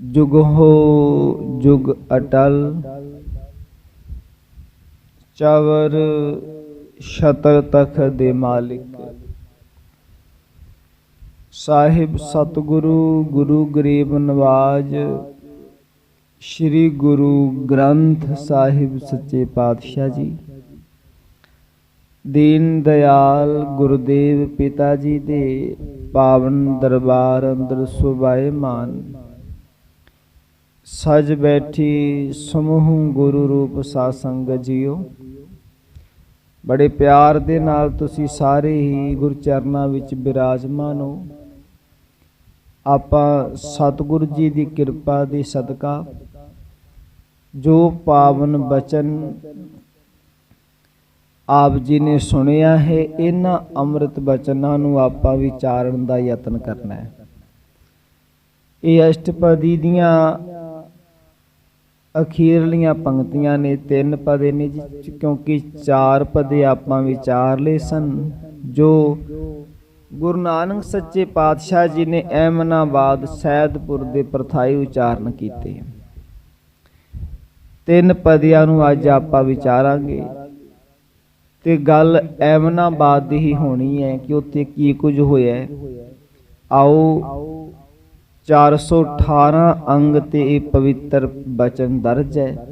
ਜੁਗ ਹੋ ਜੁਗ ਅਟਲ, ਚਵਰ ਛਤਰ ਤਖ ਦੇ ਮਾਲਿਕ। ਸਾਹਿਬ ਸਤਿਗੁਰੂ, ਗੁਰੂ ਗਰੀਬ ਨਵਾਜ, ਸ੍ਰੀ ਗੁਰੂ ਗ੍ਰੰਥ ਸਾਹਿਬ ਸੱਚੇ ਪਾਤਸ਼ਾਹ ਜੀ। ਦੀਨ ਦਿਆਲ ਗੁਰਦੇਵ ਪਿਤਾ ਜੀ ਦੇ ਪਾਵਨ ਦਰਬਾਰ ਅੰਦਰ ਸੁਭਾਏ ਮਾਨ। ਸਜ ਬੈਠੀ ਸਮੂਹ ਗੁਰੂ ਰੂਪ ਸਾਧ ਸੰਗਤ ਜੀਓ। ਬੜੇ ਪਿਆਰ ਦੇ ਨਾਲ ਤੁਸੀਂ ਸਾਰੇ ਹੀ ਗੁਰ ਚਰਨਾਂ ਵਿੱਚ ਬਿਰਾਜਮਾਨ ਹੋ। ਆਪਾਂ ਸਤਿਗੁਰੂ ਜੀ ਦੀ ਕਿਰਪਾ ਦੀ ਸਦਕਾ, ਜੋ ਪਾਵਨ ਬਚਨ ਆਪ ਜੀ ਨੇ ਸੁਣਿਆ ਹੈ, ਇਹਨਾਂ ਅੰਮ੍ਰਿਤ ਬਚਨਾਂ ਨੂੰ ਆਪਾਂ ਵਿਚਾਰਨ ਦਾ ਯਤਨ ਕਰਨਾ ਹੈ। ਇਹ ਅਸ਼ਟਪਦੀ ਦੀਆਂ ਅਖੀਰਲੀਆਂ ਪੰਕਤੀਆਂ ਨੇ ਤਿੰਨ ਪਦੇ ਨੇ ਜੀ, ਕਿਉਂਕਿ ਚਾਰ ਪਦੇ ਆਪਾਂ ਵਿਚਾਰ ਲਏ ਸਨ, ਜੋ ਗੁਰੂ ਨਾਨਕ ਸੱਚੇ ਪਾਤਸ਼ਾਹ ਜੀ ਨੇ ਐਮਨਾਬਾਦ ਸੈਦਪੁਰ ਦੇ ਪ੍ਰਥਾਈ ਉਚਾਰਨ ਕੀਤੇ। ਤਿੰਨ ਪਦਿਆਂ ਨੂੰ ਅੱਜ ਆਪਾਂ ਵਿਚਾਰਾਂਗੇ ਤੇ ਗੱਲ ਐਮਨਾਬਾਦ ਦੀ ਹੀ ਹੋਣੀ ਹੈ ਕਿ ਉੱਥੇ ਕੀ ਕੁਝ ਹੋਇਆ ਆਓ 418 ਅੰਗ ਤੇ ਇਹ ਪਵਿੱਤਰ ਬਚਨ ਦਰਜ ਹੈ।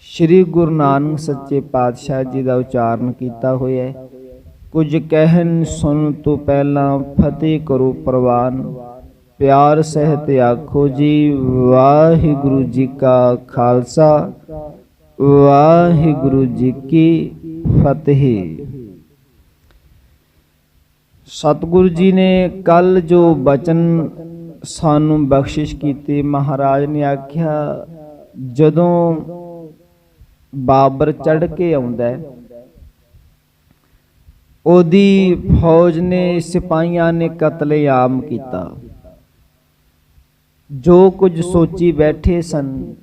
ਸ੍ਰੀ ਗੁਰੂ ਨਾਨਕ ਸੱਚੇ ਪਾਤਸ਼ਾਹ ਜੀ ਦਾ ਉਚਾਰਨ ਕੀਤਾ ਹੋਇਆ ਹੈ। ਕੁਝ ਕਹਿਣ ਸੁਣ ਤੋਂ ਪਹਿਲਾਂ ਫਤਿਹ ਕਰੋ ਪ੍ਰਵਾਨ। ਪਿਆਰ ਸਹਿਤ ਆਖੋ ਜੀ, ਵਾਹਿਗੁਰੂ ਜੀ ਕਾ ਖਾਲਸਾ, ਵਾਹਿਗੁਰੂ ਜੀ ਕੀ ਫਤਿਹ। ਸਤਿਗੁਰੂ ਜੀ ਨੇ ਕੱਲ ਜੋ ਬਚਨ ਸਾਨੂੰ ਬਖਸ਼ਿਸ਼ ਕੀਤੀ। ਮਹਾਰਾਜ ਨੇ ਆਖਿਆ, ਜਦੋਂ ਬਾਬਰ ਚੜ ਕੇ ਆਉਂਦਾ ਹੈ, ਉਹਦੀ ਫੌਜ ਨੇ ਸਿਪਾਹੀਆਂ ਨੇ ਕਤਲੇਆਮ ਕੀਤਾ। ਜੋ ਕੁਝ ਸੋਚੀ ਬੈਠੇ ਸਨ,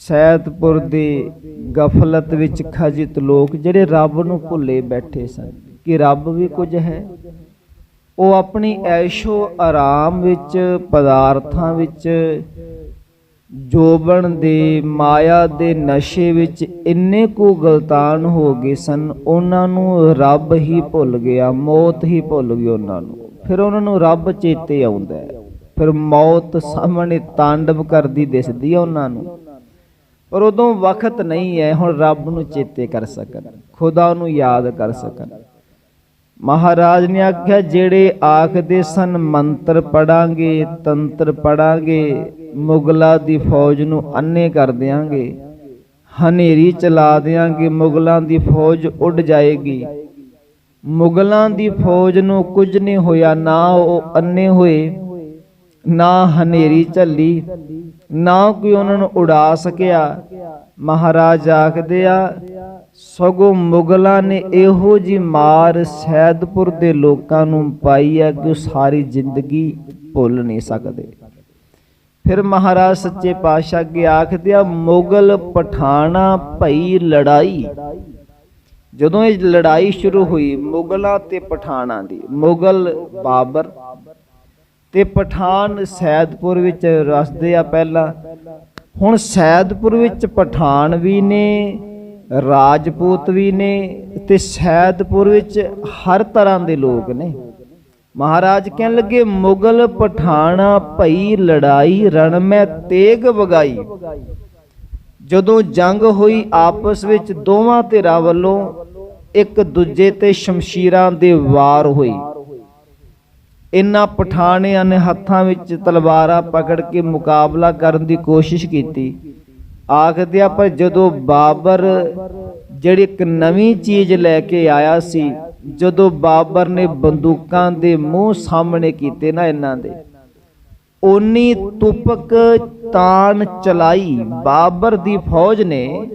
ਸੈਦਪੁਰ ਦੇ ਗਫਲਤ ਵਿੱਚ ਖਜਿਤ ਲੋਕ ਜਿਹੜੇ ਰੱਬ ਨੂੰ ਭੁੱਲੇ ਬੈਠੇ ਸਨ, ਕਿ ਰੱਬ ਵੀ ਕੁਝ ਹੈ? ਉਹ ਆਪਣੀ ਐਸ਼ੋ ਆਰਾਮ ਵਿੱਚ, ਪਦਾਰਥਾਂ ਵਿੱਚ ਜੋਬਣ ਦੇ ਮਾਇਆ ਦੇ ਨਸ਼ੇ ਵਿੱਚ ਇੰਨੇ ਕੁ ਗਲਤਾਨ ਹੋ ਗਏ ਸਨ, ਉਹਨਾਂ ਨੂੰ ਰੱਬ ਹੀ ਭੁੱਲ ਗਿਆ, ਮੌਤ ਹੀ ਭੁੱਲ ਗਈ ਉਹਨਾਂ ਨੂੰ। ਫਿਰ ਉਹਨਾਂ ਨੂੰ ਰੱਬ ਚੇਤੇ ਆਉਂਦਾ ਫਿਰ ਮੌਤ ਸਾਹਮਣੇ ਤਾਂਡਵ ਕਰਦੀ ਦਿਸਦੀ ਆ ਉਹਨਾਂ ਨੂੰ। ਪਰ ਉਦੋਂ ਵਕਤ ਨਹੀਂ ਹੈ, ਹੁਣ ਰੱਬ ਨੂੰ ਚੇਤੇ ਕਰ ਸਕਣ, ਖੁਦਾ ਨੂੰ ਯਾਦ ਕਰ ਸਕਣ। ਮਹਾਰਾਜ ਨੇ ਆਖਿਆ, ਜਿਹੜੇ ਆਖਦੇ ਸਨ, ਮੰਤਰ ਪੜਾਂਗੇ, ਤੰਤਰ ਪੜਾਂਗੇ, ਮੁਗਲਾਂ ਦੀ ਫੌਜ ਨੂੰ ਅੰਨੇ ਕਰ ਦਿਆਂਗੇ, ਹਨੇਰੀ ਚਲਾ ਦਿਆਂਗੇ, ਮੁਗਲਾਂ ਦੀ ਫੌਜ ਉੱਡ ਜਾਏਗੀ। ਮੁਗਲਾਂ ਦੀ ਫੌਜ ਨੂੰ ਕੁਝ ਨਹੀਂ ਹੋਇਆ, ਨਾ ਉਹ ਅੰਨੇ ਹੋਏ, ਨਾ ਹਨੇਰੀ ਝੱਲੀ, ਨਾ ਕੋਈ ਉਹਨਾਂ ਨੂੰ ਉਡਾ ਸਕਿਆ। ਮਹਾਰਾਜ ਆਖਦੇ ਆ ਸਗੋਂ ਮੁਗਲਾਂ ਨੇ ਇਹੋ ਜੀ ਮਾਰ ਸੈਦਪੁਰ ਦੇ ਲੋਕਾਂ ਨੂੰ ਪਾਈ ਹੈ ਕਿ ਉਹ ਸਾਰੀ ਜ਼ਿੰਦਗੀ ਭੁੱਲ ਨਹੀਂ ਸਕਦੇ। ਫਿਰ ਮਹਾਰਾਜ ਸੱਚੇ ਪਾਤਸ਼ਾਹ ਅੱਗੇ ਆਖਦੇ ਆ, ਮੁਗਲ ਪਠਾਣਾ ਭਈ ਲੜਾਈ। ਜਦੋਂ ਇਹ ਲੜਾਈ ਸ਼ੁਰੂ ਹੋਈ, ਮੁਗਲਾਂ ਤੇ ਪਠਾਣਾ ਦੀ, ਮੁਗਲ ਬਾਬਰ ਤੇ ਪਠਾਨ ਸੈਦਪੁਰ ਵਿੱਚ ਰਸਦੇ ਆ ਪਹਿਲਾਂ। ਹੁਣ ਸੈਦਪੁਰ ਵਿੱਚ ਪਠਾਨ ਵੀ ਨੇ ਰਾਜਪੂਤ ਵੀ ਨੇ ਤੇ ਸੈਦਪੁਰ ਵਿੱਚ ਹਰ ਤਰ੍ਹਾਂ ਦੇ ਲੋਕ ਨੇ। ਮਹਾਰਾਜ ਕਹਿਣ ਲੱਗੇ, ਮੁਗਲ ਪਠਾਣਾ ਭਈ ਲੜਾਈ ਰਣ ਮੈਂ ਤੇਗ ਵਗਾਈ। ਜਦੋਂ ਜੰਗ ਹੋਈ ਆਪਸ ਵਿੱਚ ਦੋਵਾਂ ਧਿਰਾਂ ਵੱਲੋਂ, ਇੱਕ ਦੂਜੇ ਤੇ ਸ਼ਮਸ਼ੀਰਾਂ ਦੇ ਵਾਰ ਹੋਈ। ਇਨ੍ਹਾਂ ਪਠਾਣਿਆਂ ਨੇ ਹੱਥਾਂ ਵਿੱਚ ਤਲਵਾਰਾਂ ਪਕੜ ਕੇ ਮੁਕਾਬਲਾ ਕਰਨ ਦੀ ਕੋਸ਼ਿਸ਼ ਕੀਤੀ। ਆਖਦੇ ਆ, ਪਰ ਜਦੋਂ ਬਾਬਰ ਜਿਹੜੀ ਇੱਕ ਨਵੀਂ ਚੀਜ਼ ਲੈ ਕੇ ਆਇਆ ਸੀ, ਜਦੋਂ ਬਾਬਰ ਨੇ ਬੰਦੂਕਾਂ ਦੇ ਮੂੰਹ ਸਾਹਮਣੇ ਕੀਤੇ ਨਾ ਇਹਨਾਂ ਦੇ, ਓਨੀ ਤੁਪਕ ਤਾਨ ਚਲਾਈ ਬਾਬਰ ਦੀ ਫੌਜ ਨੇ,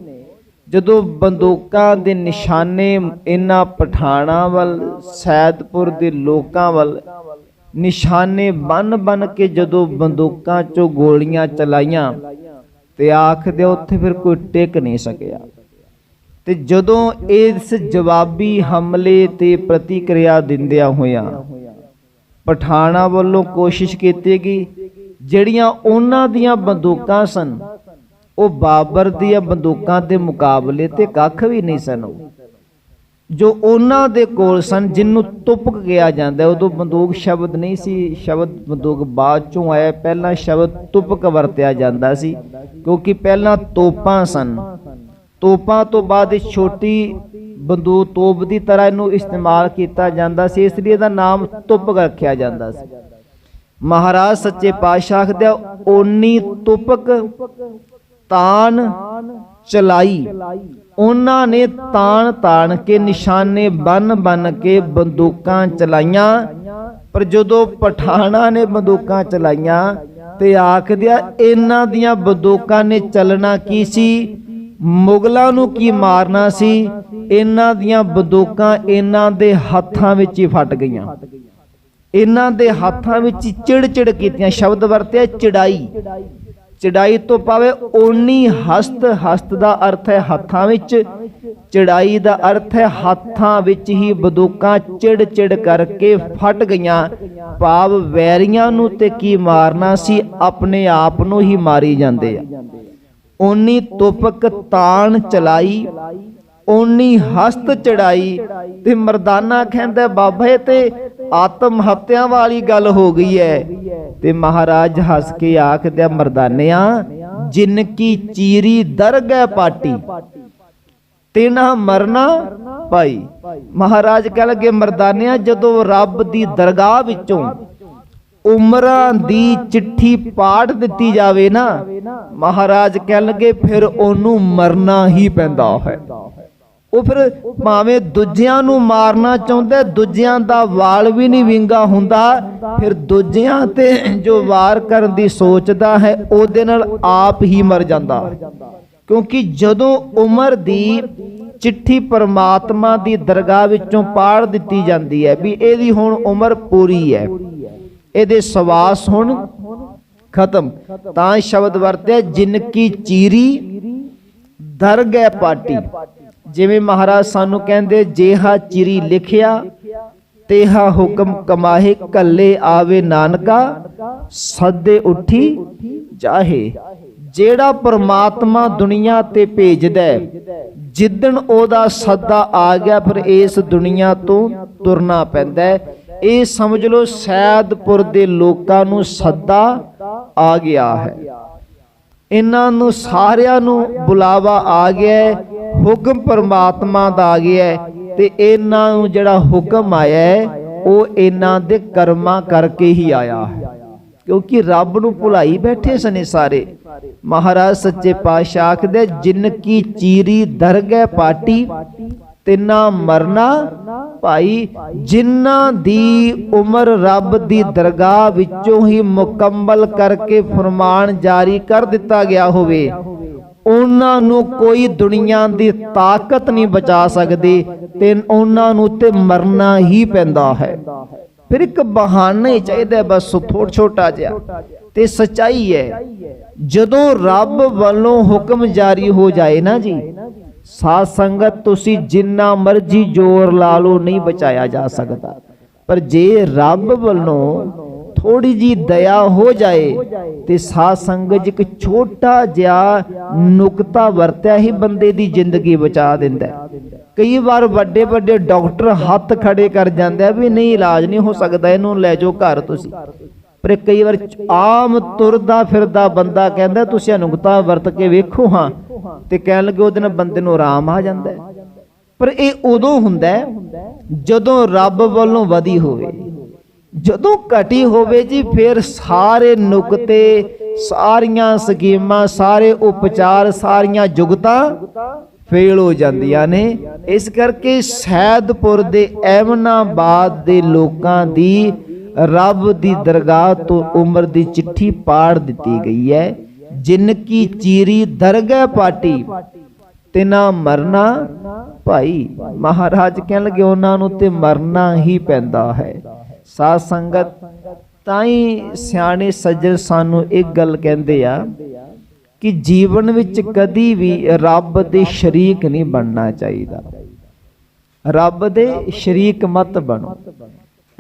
ਜਦੋਂ ਬੰਦੂਕਾਂ ਦੇ ਨਿਸ਼ਾਨੇ ਇਹਨਾਂ ਪਠਾਣਾ ਵੱਲ, ਸੈਦਪੁਰ ਦੇ ਲੋਕਾਂ ਵੱਲ, ਨਿਸ਼ਾਨੇ ਬਨ ਬਨ ਕੇ ਜਦੋਂ ਬੰਦੂਕਾਂ ਚੋਂ ਗੋਲੀਆਂ ਚਲਾਈਆਂ ਤੇ ਆਖਦੇ ਉੱਥੇ ਫਿਰ ਕੋਈ ਟਿਕ ਨਹੀਂ ਸਕਿਆ ਤੇ ਜਦੋਂ ਇਸ ਜਵਾਬੀ ਹਮਲੇ ਤੇ ਪ੍ਰਤੀਕਿਰਿਆ ਦਿੰਦਿਆਂ ਹੋਇਆਂ ਪਠਾਣਾ ਵੱਲੋਂ ਕੋਸ਼ਿਸ਼ ਕੀਤੀ ਗਈ, ਜਿਹੜੀਆਂ ਉਹਨਾਂ ਦੀਆਂ ਬੰਦੂਕਾਂ ਸਨ, ਉਹ ਬਾਬਰ ਦੀਆਂ ਬੰਦੂਕਾਂ ਦੇ ਮੁਕਾਬਲੇ ਤੇ ਕੱਖ ਵੀ ਨਹੀਂ ਸਨ ਉਹ। ਜੋ ਉਹਨਾਂ ਦੇ ਕੋਲ ਸਨ ਜਿਹਨੂੰ ਤੁਪਕ ਕਿਹਾ ਜਾਂਦਾ ਉਦੋਂ ਬੰਦੂਕ ਸ਼ਬਦ ਨਹੀਂ ਸੀ। ਸ਼ਬਦ ਬੰਦੂਕ ਬਾਅਦ ਚੋਂ ਆਇਆ। ਪਹਿਲਾਂ ਸ਼ਬਦ ਤੁਪਕ ਵਰਤਿਆ ਜਾਂਦਾ ਸੀ, ਕਿਉਂਕਿ ਪਹਿਲਾਂ ਤੋਪਾਂ ਸਨ। ਤੋਪਾਂ ਤੋਂ ਬਾਅਦ ਇਹ ਛੋਟੀ ਬੰਦੂਕ ਤੋਪ ਦੀ ਤਰ੍ਹਾਂ ਇਹਨੂੰ ਇਸਤੇਮਾਲ ਕੀਤਾ ਜਾਂਦਾ ਸੀ, ਇਸ ਲਈ ਇਹਦਾ ਨਾਮ ਤੁਪਕ ਰੱਖਿਆ ਜਾਂਦਾ ਸੀ। ਮਹਾਰਾਜ ਸੱਚੇ ਪਾਤਸ਼ਾਹ ਆਖਦੇ ਓਨੀ ਤੁਪਕ ਤਾਨ ਚਲਾਈ। ਉਹਨਾਂ ਨੇ ਤਾਣ ਤਾਣ ਕੇ ਨਿਸ਼ਾਨੇ ਬੰਨ ਬੰਨ ਕੇ ਬੰਦੂਕਾਂ ਚਲਾਈਆਂ। ਪਰ ਜਦੋਂ ਪਠਾਣਾ ਨੇ ਬੰਦੂਕਾਂ ਚਲਾਈਆਂ ਤੇ ਆਖਦਿਆ ਇਹਨਾਂ ਦੀਆਂ ਬੰਦੂਕਾਂ ਨੇ ਚੱਲਣਾ ਕੀ ਸੀ? ਮੁਗਲਾਂ ਨੂੰ ਕੀ ਮਾਰਨਾ ਸੀ? ਇਹਨਾਂ ਦੀਆਂ ਬੰਦੂਕਾਂ ਇਹਨਾਂ ਦੇ ਹੱਥਾਂ ਵਿੱਚ ਹੀ ਫਟ ਗਈਆਂ। ਇਹਨਾਂ ਦੇ ਹੱਥਾਂ ਵਿੱਚ ਚਿੜ ਚਿੜ ਕੀਤੀਆਂ, ਸ਼ਬਦ ਵਰਤਿਆ ਚਿੜਾਈ। ਚੜਾਈ ਤੋਂ ਪਾਵੇ ਓਨੀ ਹਸਤ ਹਸਤ ਦਾ ਅਰਥ ਹੈ ਹੱਥਾਂ ਵਿੱਚ, ਚੜਾਈ ਦਾ ਅਰਥ ਹੈ ਹੱਥਾਂ ਵਿੱਚ ਹੀ ਬੰਦੂਕਾਂ ਚਿੜ ਚਿੜ ਕਰਕੇ ਫਟ ਗਈਆਂ। ਭਾਵ ਵੈਰੀਆਂ ਨੂੰ ਤੇ ਕੀ ਮਾਰਨਾ ਸੀ, ਆਪਣੇ ਆਪ ਨੂੰ ਹੀ ਮਾਰੀ ਜਾਂਦੇ ਆ। ਓਨੀ ਤੁਪਕ ਤਾਣ ਚਲਾਈ, ਓਨੀ ਹਸਤ ਚੜਾਈ ਤੇ ਮਰਦਾਨਾ ਕਹਿੰਦਾ, ਬਾਬਾ, ਤੇ ਆਤਮ ਹੱਤਿਆਂ ਵਾਲੀ ਗੱਲ ਹੋ ਗਈ ਹੈ। ਤੇ ਮਹਾਰਾਜ ਹੱਸ ਕੇ ਆਖਦਿਆ, ਮਰਦਾਨਿਆਂ ਜਿਨ ਕੀ ਚੀਰੀ ਦਰਗਹਿ ਪਾਟੀ, ਤਿਨਾ ਮਰਨਾ ਭਾਈ ਮਹਾਰਾਜ ਕਹਿ ਲਗੇ, ਮਰਦਾਨਿਆਂ, ਜਦੋਂ ਰੱਬ ਦੀ ਦਰਗਾਹ ਵਿੱਚੋਂ ਉਮਰਾਂ ਦੀ ਚਿੱਠੀ ਪਾੜ ਦਿੱਤੀ ਜਾਵੇ ਨਾ, ਮਹਾਰਾਜ ਕਹਿ ਲਗੇ, ਫਿਰ ਉਹਨੂੰ ਮਰਨਾ ਹੀ ਪੈਂਦਾ ਹੈ। ਉਹ ਫਿਰ ਭਾਵੇਂ ਦੂਜਿਆਂ ਨੂੰ ਮਾਰਨਾ ਚਾਹੁੰਦਾ, ਦੂਜਿਆਂ ਦਾ ਵਾਲ ਵੀ ਨਹੀਂ ਵਿੰਗਾ ਹੁੰਦਾ, ਫਿਰ ਦੂਜਿਆਂ ਤੇ ਜੋ ਵਾਰ ਕਰਨ ਦੀ ਸੋਚਦਾ ਹੈ, ਉਹਦੇ ਨਾਲ ਆਪ ਹੀ ਮਰ ਜਾਂਦਾ। ਕਿਉਂਕਿ ਜਦੋਂ ਉਮਰ ਦੀ ਚਿੱਠੀ ਪਰਮਾਤਮਾ ਦੀ ਦਰਗਾਹ ਵਿੱਚੋਂ ਪਾੜ ਦਿੱਤੀ ਜਾਂਦੀ ਹੈ ਵੀ ਇਹਦੀ ਹੁਣ ਉਮਰ ਪੂਰੀ ਹੈ, ਇਹਦੇ ਸਵਾਸ ਹੁਣ ਖਤਮ। ਤਾਂ ਸ਼ਬਦ ਵਰਤਿਆ ਜਿਨ ਕੀ ਚੀਰੀ, ਦਰਗਹਿ ਪਾਟੀ। ਜਿਵੇਂ ਮਹਾਰਾਜ ਸਾਨੂੰ ਕਹਿੰਦੇ ਜੇਹਾ ਚਿਰੀ ਲਿਖਿਆ ਤੇਹਾ ਹੁਕਮ ਕਮਾਹੇ, ਕੱਲੇ ਆਵੇ ਨਾਨਕਾ, ਸੱਦੇ ਉੱਠੀ ਜਾਹੇ। ਜਿਹੜਾ ਪਰਮਾਤਮਾ ਦੁਨੀਆ ਤੇ ਭੇਜਦਾ ਜਿੱਦਣ ਉਹਦਾ ਸੱਦਾ ਆ ਗਿਆ, ਫਿਰ ਇਸ ਦੁਨੀਆ ਤੋਂ ਤੁਰਨਾ ਪੈਂਦਾ ਇਹ ਸਮਝ ਲਓ, ਸੈਦਪੁਰ ਦੇ ਲੋਕਾਂ ਨੂੰ ਸੱਦਾ ਆ ਗਿਆ ਹੈ। ਇਹਨਾਂ ਨੂੰ ਸਾਰਿਆਂ ਨੂੰ ਬੁਲਾਵਾ ਆ ਗਿਆ ਹੁਕਮ ਪਰਮਾਤਮਾ ਦਾ ਆ ਗਿਆ ਤੇ ਇਹਨਾਂ ਨੂੰ ਜਿਹੜਾ ਹੁਕਮ ਆਇਆ ਉਹ ਇਹਨਾਂ ਦੇ ਕਰਮਾਂ ਕਰਕੇ ਹੀ ਆਇਆ। ਕਿਉਂਕਿ ਰੱਬ ਨੂੰ ਭੁਲਾਈ ਬੈਠੇ ਸਨੇ ਸਾਰੇ। ਮਹਾਰਾਜ ਸੱਚੇ ਪਾਤਸ਼ਾਹ ਆਖਦੇ ਜਿਨ ਕੀ ਚੀਰੀ ਦਰਗਹਿ ਪਾਟੀ, ਤਿੰਨਾ ਮਰਨਾ ਭਾਈ ਜਿਨ੍ਹਾਂ ਦੀ ਉਮਰ ਰੱਬ ਦੀ ਦਰਗਾਹ ਵਿੱਚੋਂ ਹੀ ਮੁਕੰਮਲ ਕਰਕੇ ਫਰਮਾਨ ਜਾਰੀ ਕਰ ਦਿੱਤਾ ਗਿਆ ਹੋਵੇ। ਉਹਨਾਂ ਨੂੰ ਕੋਈ ਦੁਨੀਆ ਦੀ ਤਾਕਤ ਨਹੀਂ ਬਚਾ ਸਕਦੀ ਤੇ ਉਹਨਾਂ ਨੂੰ ਤੇ ਮਰਨਾ ਹੀ ਪੈਂਦਾ ਹੈ। ਫਿਰ ਇੱਕ ਬਹਾਨਾ ਹੀ ਚਾਹੀਦਾ ਬਸ ਥੋੜਾ ਛੋਟਾ ਜਿਹਾ। ਤੇ ਸਚਾਈ ਹੈ, ਜਦੋਂ ਰੱਬ ਵੱਲੋਂ ਹੁਕਮ ਜਾਰੀ ਹੋ ਜਾਏ ਨਾ ਜੀ, ਸਾਧ ਸੰਗਤ ਤੁਸੀਂ ਜਿੰਨਾ ਮਰਜ਼ੀ ਜ਼ੋਰ ਲਾ ਲਓ, ਨਹੀਂ ਬਚਾਇਆ ਜਾ ਸਕਦਾ। ਪਰ ਜੇ ਰੱਬ ਵੱਲੋਂ ਥੋੜੀ ਜੀ ਦਇਆ ਹੋ ਜਾਏ ਤੇ ਸਾਧ ਸੰਗਤ ਇੱਕ ਛੋਟਾ ਜਿਹਾ ਨੁਕਤਾ ਵਰਤਿਆ ਹੀ ਬੰਦੇ ਦੀ ਜ਼ਿੰਦਗੀ ਬਚਾ ਦਿੰਦਾ ਕਈ ਵਾਰ ਵੱਡੇ ਵੱਡੇ ਡਾਕਟਰ ਹੱਥ ਖੜੇ ਕਰ ਜਾਂਦੇ ਆ ਵੀ ਨਹੀਂ, ਇਲਾਜ ਨਹੀਂ ਹੋ ਸਕਦਾ, ਇਹਨੂੰ ਲੈ ਜਾਓ ਘਰ ਤੁਸੀਂ। ਪਰ ਕਈ ਵਾਰ ਆਮ ਤੁਰਦਾ ਫਿਰਦਾ ਬੰਦਾ ਕਹਿੰਦਾ, ਤੁਸੀਂ ਇਹ ਨੁਕਤਾ ਵਰਤ ਕੇ ਵੇਖੋ ਹਾਂ, ਤੇ ਕਹਿਣ ਲੱਗੇ ਉਹਦੇ ਨਾਲ ਬੰਦੇ ਨੂੰ ਆਰਾਮ ਆ ਜਾਂਦਾ ਪਰ ਇਹ ਉਦੋਂ ਹੁੰਦਾ ਜਦੋਂ ਰੱਬ ਵੱਲੋਂ ਵਧੀ ਹੋਵੇ। ਜਦੋਂ ਘਟੀ ਹੋਵੇ ਜੀ, ਫਿਰ ਸਾਰੇ ਨੁਕਤੇ, ਸਾਰੀਆਂ ਸਕੀਮਾਂ, ਸਾਰੇ ਉਪਚਾਰ, ਸਾਰੀਆਂ ਜੁਗਤਾਂ ਫੇਲ ਹੋ ਜਾਂਦੀਆਂ ਨੇ। ਇਸ ਕਰਕੇ ਸੈਦਪੁਰ ਦੇ ਐਮਨਾਬਾਦ ਦੇ ਲੋਕਾਂ ਦੀ ਰੱਬ ਦੀ ਦਰਗਾਹ ਤੋਂ ਉਮਰ ਦੀ ਚਿੱਠੀ ਪਾੜ ਦਿੱਤੀ ਗਈ ਹੈ, ਜਿਨ ਕੀ ਚੀਰੀ ਦਰਗਹਿ ਪਾਟੀ, ਤਿਨਾ ਮਰਨਾ ਭਾਈ। ਮਹਾਰਾਜ ਕਹਿਣ ਲੱਗੇ, ਉਹਨਾਂ ਨੂੰ ਤੇ ਮਰਨਾ ਹੀ ਪੈਂਦਾ ਹੈ। ਸਾਧ ਸੰਗਤ ਤਾਂ ਹੀ ਸਿਆਣੇ ਸੱਜਣ ਸਾਨੂੰ ਇੱਕ ਗੱਲ ਕਹਿੰਦੇ ਆ ਕਿ ਜੀਵਨ ਵਿੱਚ ਕਦੀ ਵੀ ਰੱਬ ਦੇ ਸ਼ਰੀਕ ਨਹੀਂ ਬਣਨਾ ਚਾਹੀਦਾ। ਰੱਬ ਦੇ ਸ਼ਰੀਕ ਮਤ ਬਣੋ।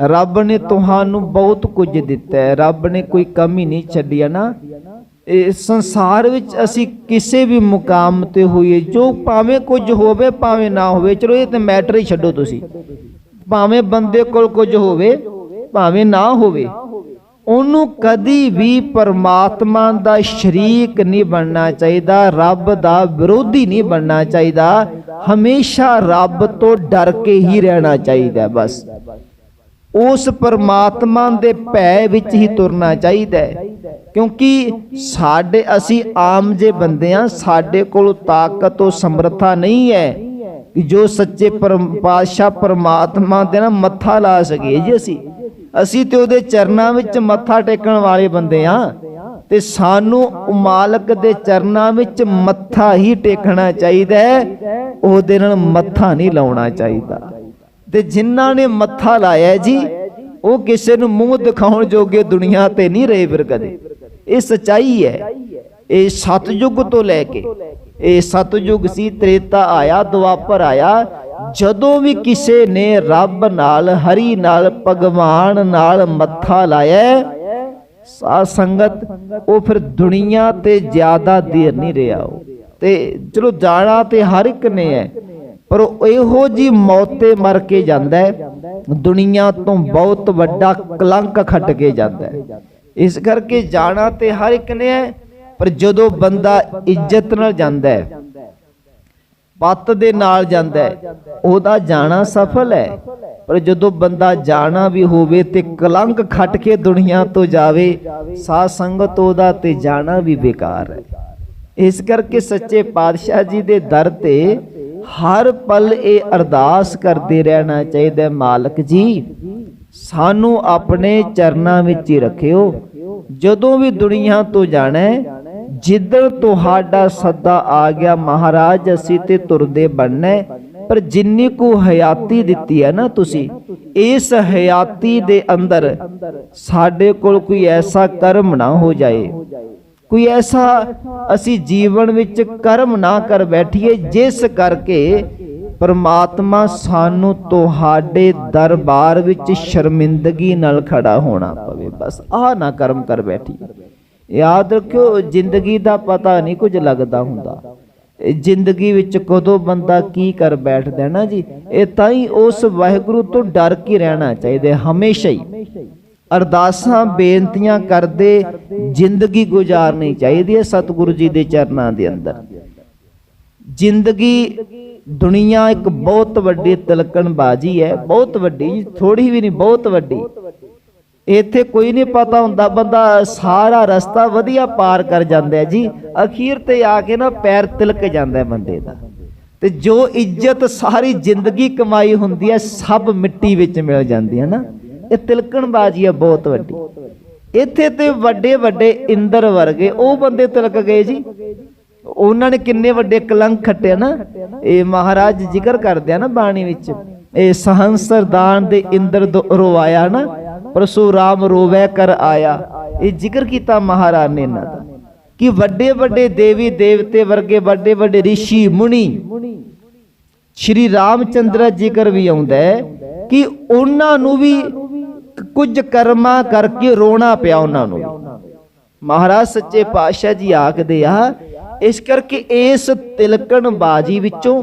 ਰੱਬ ਨੇ ਤੁਹਾਨੂੰ ਬਹੁਤ ਕੁਝ ਦਿੱਤਾ ਹੈ। ਰੱਬ ਨੇ ਕੋਈ ਕਮੀ ਨਹੀਂ ਛੱਡੀ ਹੈ ਨਾ। ਇਹ ਸੰਸਾਰ ਵਿੱਚ ਅਸੀਂ ਕਿਸੇ ਵੀ ਮੁਕਾਮ ਤੇ ਹੋਈਏ, ਜੋ ਭਾਵੇਂ ਕੁਝ ਹੋਵੇ, ਭਾਵੇਂ ਨਾ ਹੋਵੇ, ਚਲੋ ਇਹ ਤੇ ਮੈਟਰ ਹੀ ਛੱਡੋ ਤੁਸੀਂ। ਭਾਵੇਂ ਬੰਦੇ ਕੋਲ ਕੁਝ ਹੋਵੇ ਭਾਵੇਂ ਨਾ ਹੋਵੇ, ਉਹਨੂੰ ਕਦੀ ਵੀ ਪਰਮਾਤਮਾ ਦਾ ਸ਼ਰੀਕ ਨਹੀਂ ਬਣਨਾ ਚਾਹੀਦਾ, ਰੱਬ ਦਾ ਵਿਰੋਧੀ ਨਹੀਂ ਬਣਨਾ ਚਾਹੀਦਾ। ਹਮੇਸ਼ਾ ਰੱਬ ਤੋਂ ਡਰ ਕੇ ਹੀ ਰਹਿਣਾ ਚਾਹੀਦਾ ਬਸ। ਉਸ ਪਰਮਾਤਮਾ ਦੇ ਭੈ ਵਿੱਚ ਹੀ ਤੁਰਨਾ ਚਾਹੀਦਾ ਹੈ। ਕਿਉਂਕਿ ਸਾਡੇ ਅਸੀਂ ਆਮ ਜੇ ਬੰਦੇ ਆ ਸਾਡੇ ਕੋਲ ਤਾਕਤ ਉਹ ਸਮਰੱਥਾ ਨਹੀਂ ਹੈ ਕਿ ਜੋ ਸੱਚੇ ਪਰਮ, ਪਾਤਸ਼ਾਹ ਪਰਮਾਤਮਾ ਦੇ ਨਾਲ ਮੱਥਾ ਲਾ ਸਕੀਏ ਜੀ ਅਸੀਂ। ਅਸੀਂ ਤੇ ਉਹਦੇ ਚਰਨਾਂ ਵਿੱਚ ਮੱਥਾ ਟੇਕਣ ਵਾਲੇ ਬੰਦੇ ਆ ਤੇ ਸਾਨੂੰ ਮਾਲਕ ਦੇ ਚਰਨਾਂ ਵਿੱਚ ਮੱਥਾ ਹੀ ਟੇਕਣਾ ਚਾਹੀਦਾ ਹੈ, ਉਹਦੇ ਨਾਲ ਮੱਥਾ ਨਹੀਂ ਲਾਉਣਾ ਚਾਹੀਦਾ। ਤੇ ਜਿਨ੍ਹਾਂ ਨੇ ਮੱਥਾ ਲਾਇਆ ਜੀ, ਉਹ ਕਿਸੇ ਨੂੰ ਮੂੰਹ ਦਿਖਾਉਣ ਜੋਗੇ ਦੁਨੀਆ ਤੇ ਨਹੀਂ ਰਹੇ ਫਿਰ ਕਦੇ। ਇਹ ਸਚਾਈ ਹੈ, ਇਹ ਸਤਜੁਗ ਤੋਂ ਲੈ ਕੇ ਇਹ ਸਤਜੁਗ ਸੀ ਤ੍ਰੇਤਾ ਆਇਆ ਦੁਆਪਰ ਆਇਆ। ਜਦੋਂ ਵੀ ਕਿਸੇ ਨੇ ਰੱਬ ਨਾਲ ਹਰੀ ਨਾਲ ਭਗਵਾਨ ਨਾਲ ਮੱਥਾ ਲਾਇਆ ਹੈ, ਸਾਧ ਸੰਗਤ ਉਹ ਫਿਰ ਦੁਨੀਆ ਤੇ ਜ਼ਿਆਦਾ ਦੇਰ ਨਹੀਂ ਰਿਹਾ ਉਹ। ਤੇ ਚਲੋ ਜਾਣਾ ਤੇ ਹਰ ਇੱਕ ਨੇ ਹੈ ਪਰ ਉਹ ਇਹੋ ਜੀ ਮੌਤੇ ਮਰ ਕੇ ਜਾਂਦਾ ਹੈ। ਦੁਨੀਆ ਤੋਂ ਬਹੁਤ ਵੱਡਾ ਕਲੰਕ ਖੱਟ ਕੇ ਜਾਂਦਾ ਹੈ। ਇਸ ਕਰਕੇ ਜਾਣਾ ਤੇ ਹਰ ਇੱਕ ਨੇ ਹੈ ਪਰ ਜਦੋਂ ਬੰਦਾ ਇੱਜ਼ਤ ਨਾਲ ਜਾਂਦਾ ਹੈ, ਪੱਤ ਦੇ ਨਾਲ ਜਾਂਦਾ ਹੈ, ਉਹਦਾ ਜਾਣਾ ਸਫਲ ਹੈ। ਪਰ ਜਦੋਂ ਬੰਦਾ ਜਾਣਾ ਵੀ ਹੋਵੇ ਤੇ ਕਲੰਕ ਖੱਟ ਕੇ ਦੁਨੀਆ ਤੋਂ ਜਾਵੇ, ਸਾਧ ਸੰਗਤ ਉਹਦਾ ਤੇ ਜਾਣਾ ਵੀ ਬੇਕਾਰ ਹੈ। ਇਸ ਕਰਕੇ ਸੱਚੇ ਪਾਤਸ਼ਾਹ ਜੀ ਦੇ ਦਰ ਤੇ ਹਰ ਪਲ ਇਹ ਅਰਦਾਸ ਕਰਦੇ ਰਹਿਣਾ ਚਾਹੀਦਾ ਮਾਲਕ ਜੀ, ਸਾਨੂੰ ਆਪਣੇ ਚਰਨਾਂ ਵਿੱਚ ਹੀ ਰੱਖਿਓ। ਜਦੋਂ ਵੀ ਦੁਨੀਆ ਤੋਂ ਜਾਣਾ ਜਿੱਦਣ ਤੁਹਾਡਾ ਸੱਦਾ ਆ ਗਿਆ, ਮਹਾਰਾਜ, ਅਸੀਂ ਤੇ ਤੁਰਦੇ ਬਣਨਾ। ਪਰ ਜਿੰਨੀ ਕੁ ਹਯਾਤੀ ਦਿੱਤੀ ਹੈ ਨਾ ਤੁਸੀਂ, ਇਸ ਹਯਾਤੀ ਦੇ ਅੰਦਰ ਸਾਡੇ ਕੋਲ ਕੋਈ ਐਸਾ ਕਰਮ ਨਾ ਹੋ ਜਾਏ। ਕੋਈ ਐਸਾ ਅਸੀਂ ਜੀਵਨ ਵਿੱਚ ਕਰਮ ਨਾ ਕਰ ਬੈਠੀਏ, ਜਿਸ ਕਰਕੇ ਪਰਮਾਤਮਾ ਸਾਨੂੰ ਤੁਹਾਡੇ ਦਰਬਾਰ ਵਿੱਚ ਸ਼ਰਮਿੰਦਗੀ ਨਾਲ ਖੜਾ ਹੋਣਾ ਪਵੇ। ਬਸ ਆਹ ਨਾ ਕਰਮ ਕਰ ਬੈਠੀਏ। ਯਾਦ ਰੱਖਿਓ, ਜ਼ਿੰਦਗੀ ਦਾ ਪਤਾ ਨਹੀਂ ਕੁਝ ਲੱਗਦਾ ਹੁੰਦਾ। ਜ਼ਿੰਦਗੀ ਵਿੱਚ ਕਦੋਂ ਬੰਦਾ ਕੀ ਕਰ ਬੈਠਦਾ ਨਾ ਜੀ, ਇਹ ਤਾਂ ਹੀ ਉਸ ਵਾਹਿਗੁਰੂ ਤੋਂ ਡਰ ਕੇ ਰਹਿਣਾ ਚਾਹੀਦਾ ਹਮੇਸ਼ਾ ਹੀ। ਅਰਦਾਸਾਂ, ਬੇਨਤੀਆਂ ਕਰਦੇ ਜ਼ਿੰਦਗੀ ਗੁਜ਼ਾਰਨੀ ਚਾਹੀਦੀ ਹੈ ਸਤਿਗੁਰੂ ਜੀ ਦੇ ਚਰਨਾਂ ਦੇ ਅੰਦਰ। ਜ਼ਿੰਦਗੀ ਦੁਨੀਆ ਇੱਕ ਬਹੁਤ ਵੱਡੀ ਤਿਲਕਣ ਬਾਜੀ ਹੈ, ਬਹੁਤ ਵੱਡੀ ਥੋੜੀ ਵੀ ਨਹੀਂ, ਬਹੁਤ ਵੱਡੀ। ਇੱਥੇ ਕੋਈ ਨਹੀਂ ਪਤਾ ਹੁੰਦਾ, ਬੰਦਾ ਸਾਰਾ ਰਸਤਾ ਵਧੀਆ ਪਾਰ ਕਰ ਜਾਂਦਾ ਹੈ ਜੀ। ਅਖੀਰ ਤੇ ਆ ਕੇ ਨਾ ਪੈਰ ਤਿਲਕ ਜਾਂਦਾ ਹੈ ਬੰਦੇ ਦਾ। ਤੇ ਜੋ ਇੱਜ਼ਤ ਸਾਰੀ ਜ਼ਿੰਦਗੀ ਕਮਾਈ ਹੁੰਦੀ ਹੈ, ਸਭ ਮਿੱਟੀ ਵਿੱਚ ਮਿਲ ਜਾਂਦੀ ਹੈ ਨਾ। ਇਹ ਤਿਲਕਣ ਬਾਜੀ ਹੈ ਬਹੁਤ ਵੱਡੀ। ਇੱਥੇ ਤੇ ਵੱਡੇ ਵੱਡੇ ਇੰਦਰ ਵਰਗੇ, ਉਹ ਬੰਦੇ ਤਿਲਕ ਗਏ ਜੀ। ਉਹਨਾਂ ਨੇ ਕਿੰਨੇ ਵੱਡੇ ਕਲੰਕ ਖੱਟੇ ਨਾ। ਇਹ ਮਹਾਰਾਜ ਜ਼ਿਕਰ ਕਰਦੇ ਆ ਨਾ ਬਾਣੀ ਵਿੱਚ। ਇਹ ਸਹੰਸਰਦਾਨ ਦੇ ਇੰਦਰ ਦੋ- ਰੋਵਾਇਆ ਨਾ। ਪਰਸ਼ੂਰਾਮ ਰੋਵੈ ਕਰ ਆਇਆ। ਇਹ ਜ਼ਿਕਰ ਕੀਤਾ ਮਹਾਰਾਜ ਨੇ ਇਹਨਾਂ ਦਾ ਕਿ ਵੱਡੇ ਵੱਡੇ ਦੇਵੀ ਦੇਵਤੇ ਵਰਗੇ ਵੱਡੇ ਵੱਡੇ ઋષਿ ਮੁਨੀ ਸ਼੍ਰੀ ਰਾਮਚੰਦਰ ਜ਼ਿਕਰ ਵੀ ਆਉਂਦਾ ਹੈ ਕਿ ਉਹਨਾਂ ਨੂੰ ਵੀ ਕੁਝ ਕਰਮਾਂ ਕਰਕੇ ਰੋਣਾ ਪਿਆ ਉਹਨਾਂ ਨੂੰ ਮਹਾਰਾਜ ਸੱਚੇ ਪਾਤਸ਼ਾਹ ਜੀ ਆਖਦੇ ਆ, ਇਸ ਕਰਕੇ ਇਸ ਤਿਲਕਣ ਬਾਜੀ ਵਿੱਚੋਂ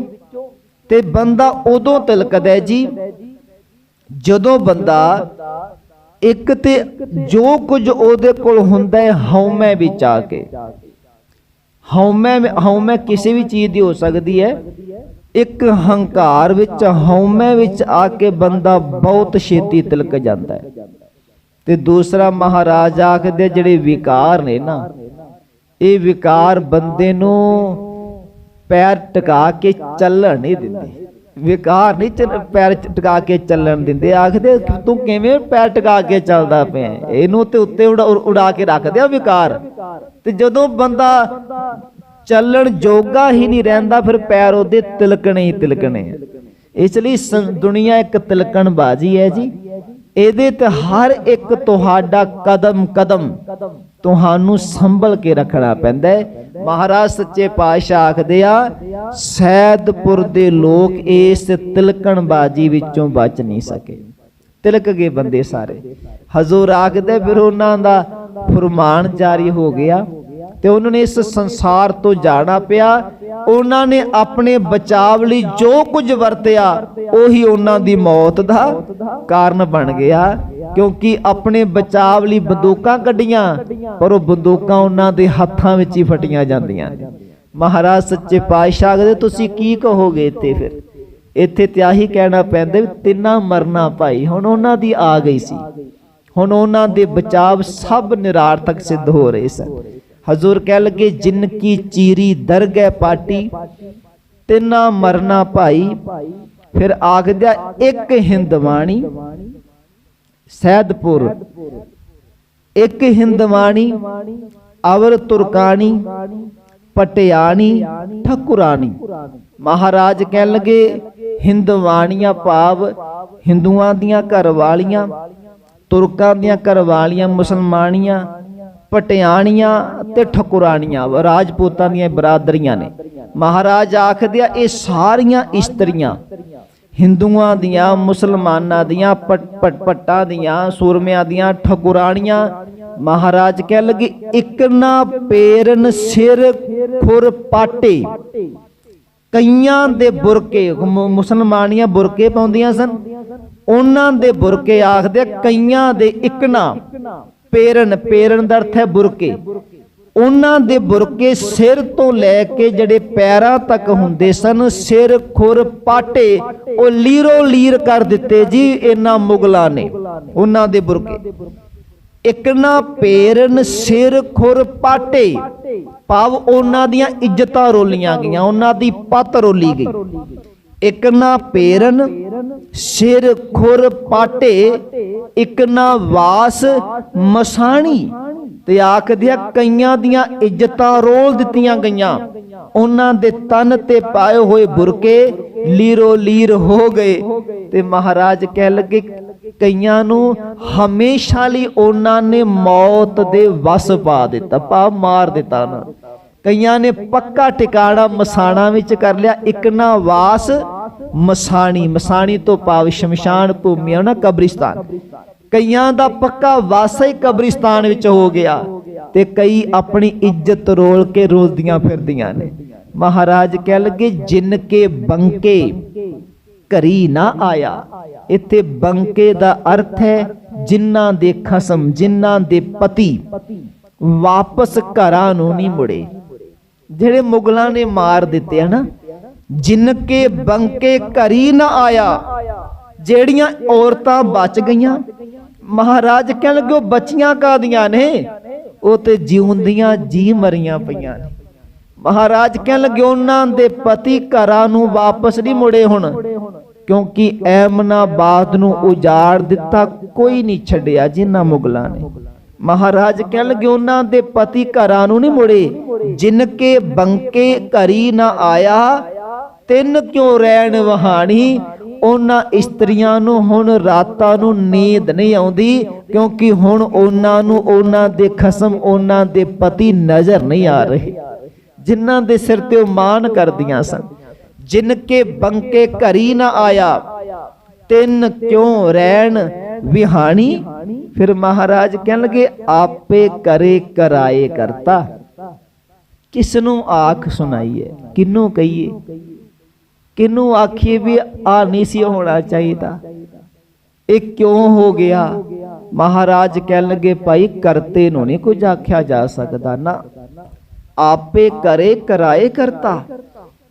ਤੇ ਬੰਦਾ ਉਦੋਂ ਤਿਲਕਦਾ ਜੀ ਜਦੋਂ ਬੰਦਾ ਇੱਕ ਤੇ ਜੋ ਕੁਝ ਉਹਦੇ ਕੋਲ ਹੁੰਦਾ ਹੈ ਹਉਮੈ ਵਿੱਚ ਆ ਕੇ। ਹਉਮੈ ਹਉਮੈ ਕਿਸੇ ਵੀ ਚੀਜ਼ ਦੀ ਹੋ ਸਕਦੀ ਹੈ। ਇੱਕ ਹੰਕਾਰ ਵਿੱਚ ਹਉਮੈ ਵਿੱਚ ਆ ਕੇ ਬੰਦਾ ਬਹੁਤ ਛੇਤੀ ਤਿਲਕ ਜਾਂਦਾ ਹੈ। ਤੇ ਦੂਸਰਾ ਮਹਾਰਾਜ ਆਖਦੇ ਜਿਹੜੇ ਵਿਕਾਰ ਨੇ ਨਾ, ਇਹ ਵਿਕਾਰ ਬੰਦੇ ਨੂੰ ਪੈਰ ਟਿਕਾ ਕੇ ਚੱਲਣ ਨਹੀਂ ਦਿੰਦੇ। ਵਿਕਾਰ ਨਹੀਂ ਪੈਰ ਟਿਕਾ ਕੇ ਚੱਲਣ ਦਿੰਦੇ। ਆਖਦੇ, ਤੂੰ ਕਿਵੇਂ ਪੈਰ ਟਿਕਾ ਕੇ ਚੱਲਦਾ ਪਿਆ ਇਹਨੂੰ ਤੇ ਉੱਤੇ ਉਡਾ ਕੇ ਰੱਖਦੇ ਆ ਵਿਕਾਰ। ਤੇ ਜਦੋਂ ਬੰਦਾ ਚੱਲਣ ਜੋਗਾ ਹੀ ਨਹੀਂ ਰਹਿੰਦਾ, ਫਿਰ ਪੈਰ ਉਹਦੇ ਤਿਲਕਣੇ ਹੀ ਤਿਲਕਣੇ ਇਸ ਲਈ ਸੰ- ਦੁਨੀਆ ਇੱਕ ਤਿਲਕਣ ਬਾਜੀ ਹੈ ਜੀ। ਇਹਦੇ ਤੇ ਹਰ ਇੱਕ ਤੁਹਾਡਾ ਕਦਮ ਕਦਮ ਤੁਹਾਨੂੰ ਸੰਭਲ ਕੇ ਰੱਖਣਾ ਪੈਂਦਾ ਹੈ। ਮਹਾਰਾਜ ਸੱਚੇ ਪਾਤਸ਼ਾਹ ਆਖਦੇ ਆ, ਸੈਦਪੁਰ ਦੇ ਲੋਕ ਇਸ ਤਿਲਕਣ ਬਾਜੀ ਵਿੱਚੋਂ ਬਚ ਨਹੀਂ ਸਕੇ। ਤਿਲਕ ਗਏ ਬੰਦੇ ਸਾਰੇ। ਹਜ਼ੂਰ ਆਖਦੇ ਫਿਰ ਉਹਨਾਂ ਦਾ ਫਰਮਾਨ ਜਾਰੀ ਹੋ ਗਿਆ। ਤੇ ਉਹਨਾਂ ਨੇ ਇਸ ਸੰਸਾਰ ਤੋਂ ਜਾਣਾ ਪਿਆ। ਉਹਨਾਂ ਨੇ ਆਪਣੇ ਬਚਾਵ ਲਈ ਜੋ ਕੁਝ ਵਰਤਿਆ, ਉਹੀ ਉਹਨਾਂ ਦੀ ਮੌਤ ਦਾ ਕਾਰਨ ਬਣ ਗਿਆ। ਕਿਉਂਕਿ ਆਪਣੇ ਬਚਾਵ ਲਈ ਬੰਦੂਕਾਂ ਕੱਢੀਆਂ, ਪਰ ਉਹ ਬੰਦੂਕਾਂ ਉਹਨਾਂ ਦੇ ਹੱਥਾਂ ਵਿੱਚ ਹੀ ਫਟੀਆਂ ਜਾਂਦੀਆਂ। ਮਹਾਰਾਜ, ਸੱਚੇ ਪਾਤਸ਼ਾਹ ਕਹਿੰਦੇ ਤੁਸੀਂ ਕੀ ਕਹੋਗੇ ਇੱਥੇ ਫਿਰ? ਇੱਥੇ ਤੇ ਆਹੀ ਕਹਿਣਾ ਪੈਂਦਾ ਵੀ ਤਿੰਨਾ ਮਰਨਾ ਭਾਈ, ਹੁਣ ਉਹਨਾਂ ਦੀ ਆ ਗਈ ਸੀ। ਹੁਣ ਉਹਨਾਂ ਦੇ ਬਚਾਵ ਸਭ ਨਿਰਾਰਥਕ ਸਿੱਧ ਹੋ ਰਹੇ ਸਨ। ਹਜ਼ੂਰ ਕਹਿ ਲਗੇ, ਜਿਨ ਕੀ ਚੀਰੀ ਦਰਗਹਿ ਪਾਟੀ, ਤਿੰਨਾ ਮਰਨਾ ਭਾਈ। ਫਿਰ ਆਖਦਿਆ, ਇੱਕ ਹਿੰਦਵਾਣੀ, ਸੈਦਪੁਰ। ਇੱਕ ਹਿੰਦਵਾਣੀ ਅਵਰ ਤੁਰਕਾਣੀ, ਪਟਿਆਣੀ, ਠਕੁਰਾਣੀ। ਮਹਾਰਾਜ ਕਹਿਣ ਲਗੇ, ਹਿੰਦਵਾਣੀਆਂ ਭਾਵ, ਹਿੰਦੂਆਂ ਦੀਆਂ ਘਰ ਵਾਲੀਆਂ ਤੁਰਕਾਂ ਦੀਆਂ ਘਰ ਵਾਲੀਆਂ ਮੁਸਲਮਾਨੀਆਂ ਪਟਿਆਣੀਆਂ ਤੇ ਠਕੁਰਾਣੀਆਂ, ਰਾਜਪੂਤਾਂ ਦੀਆਂ ਬਰਾਦਰੀਆਂ ਨੇ। ਮਹਾਰਾਜ ਆਖਦੇ ਆ, ਇਹ ਸਾਰੀਆਂ ਇਸਤਰੀਆਂ, ਹਿੰਦੂਆਂ ਦੀਆਂ, ਮੁਸਲਮਾਨਾਂ ਦੀਆਂ, ਪਟ ਦੀਆਂ, ਸੂਰਮਿਆਂ ਦੀਆਂ, ਠਕੁਰਾਣੀਆਂ, ਮਹਾਰਾਜ ਕਹਿ ਲਗੇ, ਇੱਕ ਨਾ ਪੇਰਨ ਸਿਰ ਖੁਰ ਪਾਟੇ। ਕਈਆਂ ਦੇ ਬੁਰਕੇ ਮੁਸਲਮਾਨੀਆਂ ਬੁਰਕੇ ਪਾਉਂਦੀਆਂ ਸਨ। ਉਹਨਾਂ ਦੇ ਬੁਰਕੇ ਆਖਦੇ ਕਈਆਂ ਦੇ ਇਕਨਾ ਪੇਰਨ ਪੇਰਨ ਦਾ ਅਰਥ ਹੈ ਬੁਰਕੇ। ਉਹਨਾਂ ਦੇ ਬੁਰਕੇ ਸਿਰ ਤੋਂ ਲੈ ਕੇ ਜਿਹੜੇ ਪੈਰਾਂ ਤੱਕ ਹੁੰਦੇ ਸਨ, ਸਿਰ, ਖੁਰ, ਪਾਟੇ, ਉਹ ਲੀਰੋ ਲੀਰ ਕਰ ਦਿੱਤੇ ਜੀ ਇਹਨਾਂ ਮੁਗਲਾਂ ਨੇ, ਉਹਨਾਂ ਦੇ ਬੁਰਕੇ। ਇੱਕ ਨਾ ਪੇਰਨ, ਸਿਰ, ਖੁਰ, ਪਾਟੇ, ਭਾਵ ਉਹਨਾਂ ਦੀਆਂ ਇੱਜ਼ਤਾਂ ਰੋਲੀਆਂ ਗਈਆਂ, ਉਹਨਾਂ ਦੀ ਪਤ ਰੋਲੀ ਗਈ। ਇੱਕ ਨਾ ਪੇਰਨ, ਸਿਰ ਖੁਰ ਪਾਟੇ, ਇੱਕ ਨਾ ਵਾਸ ਮਸਾਣੀ। ਤੇ ਆਖਦਿਆ ਕਈਆਂ ਦੀਆਂ ਇੱਜ਼ਤਾਂ ਰੋਲ ਦਿੱਤੀਆਂ ਗਈਆਂ। ਉਹਨਾਂ ਦੇ ਤਨ ਤੇ ਪਾਏ ਹੋਏ ਬੁਰਕੇ ਲੀਰੋ ਲੀਰ ਹੋ ਗਏ। ਤੇ ਮਹਾਰਾਜ ਕਹਿ ਲੱਗੇ, ਕਈਆਂ ਨੂੰ ਹਮੇਸ਼ਾ ਲਈ ਉਹਨਾਂ ਨੇ ਮੌਤ ਦੇ ਵਸ ਪਾ ਦਿੱਤਾ, ਪਾ ਮਾਰ ਦਿੱਤਾ ਨਾ। ਕਈਆਂ ਨੇ ਪੱਕਾ ਟਿਕਾਣਾ ਮਸਾਣਾ ਵਿੱਚ ਕਰ ਲਿਆ, ਇੱਕ ਨਾ ਵਾਸ ਮਸਾਣੀ ਮਸਾਣੀ ਤੋਂ ਭਾਵ ਸ਼ਮਸ਼ਾਨ ਭੂਮੀ ਹੈ ਨਾ ਕਬਰਿਸਤਾਨ। ਕਈਆਂ ਦਾ ਪੱਕਾ ਵਾਸਾ ਹੀ ਕਬਰਿਸਤਾਨ ਵਿੱਚ ਹੋ ਗਿਆ ਤੇ ਕਈ ਆਪਣੀ ਇੱਜ਼ਤ ਰੋਲ ਕੇ ਰੋਲਦੀਆਂ ਫਿਰਦੀਆਂ ਨੇ। ਮਹਾਰਾਜ ਕਹਿ ਲਗੇ, ਜਿਨ ਕੇ ਬੰਕੇ ਘਰੀ ਨਾ ਆਇਆ, ਇੱਥੇ ਬੰਕੇ ਦਾ ਅਰਥ ਹੈ ਜਿਨ੍ਹਾਂ ਦੇ ਖਸਮ ਜਿਨ੍ਹਾਂ ਦੇ ਪਤੀ ਵਾਪਸ ਘਰਾਂ ਨੂੰ ਨਹੀਂ ਮੁੜੇ। ਜਿਹੜੇ ਮੁਗਲਾਂ ਨੇ ਮਾਰ ਦਿੱਤੇ, ਹਨ? ਜਿਨ ਕੇ ਬੰਕੇ ਘਰੀ ਨਾ ਆਇਆ, ਜਿਹੜੀਆਂ ਔਰਤਾਂ ਬਚ ਗਈਆਂ। ਮਹਾਰਾਜ ਕਹਿਣ ਲੱਗੇ, ਉਹ ਬੱਚੀਆਂ ਕਾਦੀਆਂ ਨੇ? ਉਹ ਤੇ ਜਿਉਂਦੀਆਂ ਜੀ ਮਰੀਆਂ ਪਈਆਂ ਨੇ। ਮਹਾਰਾਜ ਕਹਿਣ ਲੱਗੇ, ਉਹਨਾਂ ਦੇ ਪਤੀ ਘਰਾਂ ਨੂੰ ਵਾਪਸ ਨਹੀਂ ਮੁੜੇ ਹੁਣ, ਕਿਉਂਕਿ ਐਮਨਾਬਾਦ ਨੂੰ ਉਜਾੜ ਦਿੱਤਾ ਕੋਈ ਨਹੀਂ ਛੱਡਿਆ ਜਿਨ੍ਹਾਂ ਮੁਗਲਾਂ ਨੇ। ਮਹਾਰਾਜ ਕਹਿਣ ਲੱਗੇ ਉਹਨਾਂ ਦੇ ਪਤੀ ਘਰਾਂ ਨੂੰ ਨਹੀਂ ਮੁੜੇ। ਜਿਨ ਕੇ ਬੰਕੇ ਘਰੀ ਨਾ ਆਇਆ, ਤਿੰਨ ਕਿਉਂ ਰਹਿਣ ਵਹਾਣੀ? ਉਹਨਾਂ ਇਸਤਰੀਆਂ ਨੂੰ ਹੁਣ ਰਾਤਾਂ ਨੂੰ ਨੀਂਦ ਨਹੀਂ ਆਉਂਦੀ, ਕਿਉਂਕਿ ਹੁਣ ਉਹਨਾਂ ਨੂੰ, ਉਹਨਾਂ ਦੇ ਖਸਮ, ਉਹਨਾਂ ਦੇ ਪਤੀ ਨਜ਼ਰ ਨਹੀਂ ਆ ਰਹੇ। ਜਿਨ੍ਹਾਂ ਦੇ ਸਿਰ ਤੇ ਉਹ ਮਾਨ ਕਰਦੀਆਂ ਸਨ। ਜਿਨ ਕੇ ਬੰਕੇ ਘਰੀ ਨਾ ਆਇਆ ਤਿੰਨ ਕਿਉਂ ਰਹਿਣ ਵਿਹਾਣੀ? ਫਿਰ ਮਹਾਰਾਜ ਕਹਿਣ ਲਗੇ, ਆਪੇ ਕਰੇ ਕਰਾਏ ਕਰਤਾ। ਕਿਸ ਨੂੰ ਆਖ ਸੁਣਾਈਏ? ਕਿਨੂੰ ਕਹੀਏ? ਕਿਨੂੰ ਆਖੀਏ ਵੀ ਆ ਨਹੀਂ ਸੀ ਹੋਣਾ ਚਾਹੀਦਾ? ਇਹ ਕਿਉਂ ਹੋ ਗਿਆ? ਮਹਾਰਾਜ ਕਹਿਣ ਲੱਗੇ, ਭਾਈ ਕਰਤੇ ਨੂੰ ਨਹੀਂ ਕੁਝ ਆਖਿਆ ਜਾ ਸਕਦਾ ਨਾ। ਆਪੇ ਕਰੇ ਕਰਾਏ ਕਰਤਾ।